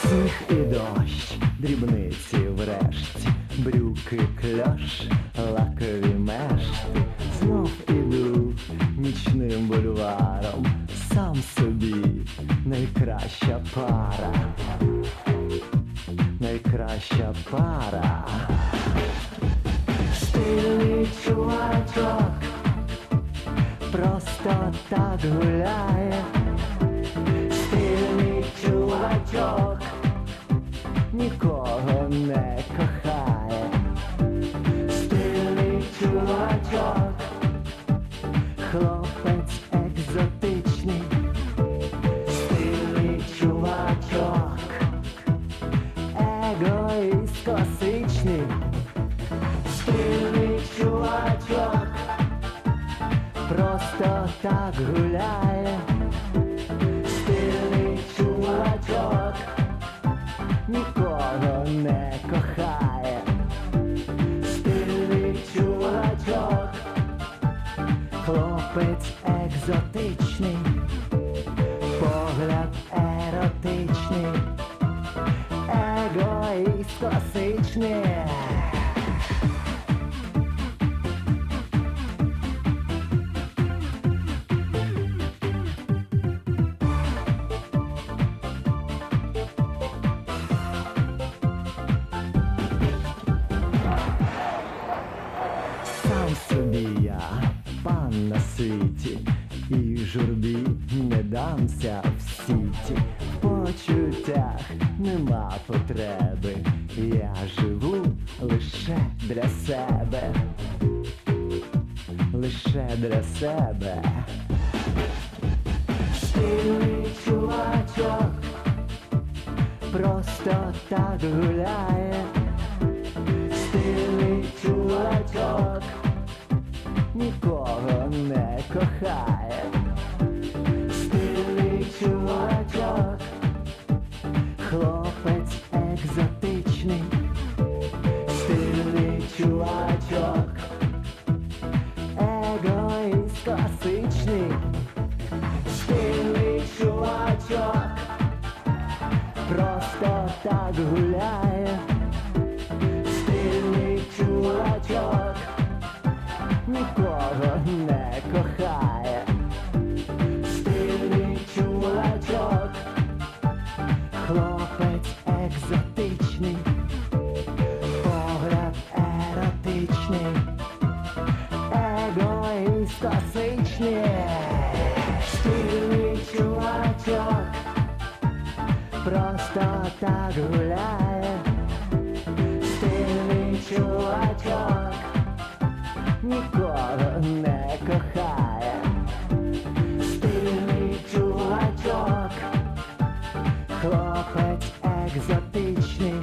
Сніг і дощ, дрібниці врешті, брюки кльош, лакові мешти. Знов іду нічним бульваром. Сам собі найкраща пара. Найкраща пара. Штильний чувачок просто так гуляє. Стильний чувачок нікого не кохає. Стильний чувачок, хлопець екзотичний. Стильний чувачок, егоїст класичний. Стильний чувачок просто так гуляє. Екзотичний, погляд еротичний, егоїст класичний. Сам собі я пан на світі, дамся в сіті. В почуттях нема потреби. Я живу лише для себе, лише для себе. Стильний чувачок просто так гуляє. Стильний чувачок нікого не кохає. Так гуляє. Стильний чувачок нікого не кохає. Стильний чувачок, хлопець екзотичний, погляд еротичний, егоїст класичний. Просто так гуляє. Стильний чувачок нікого не кохає. Стильний чувачок, хлопець екзотичний,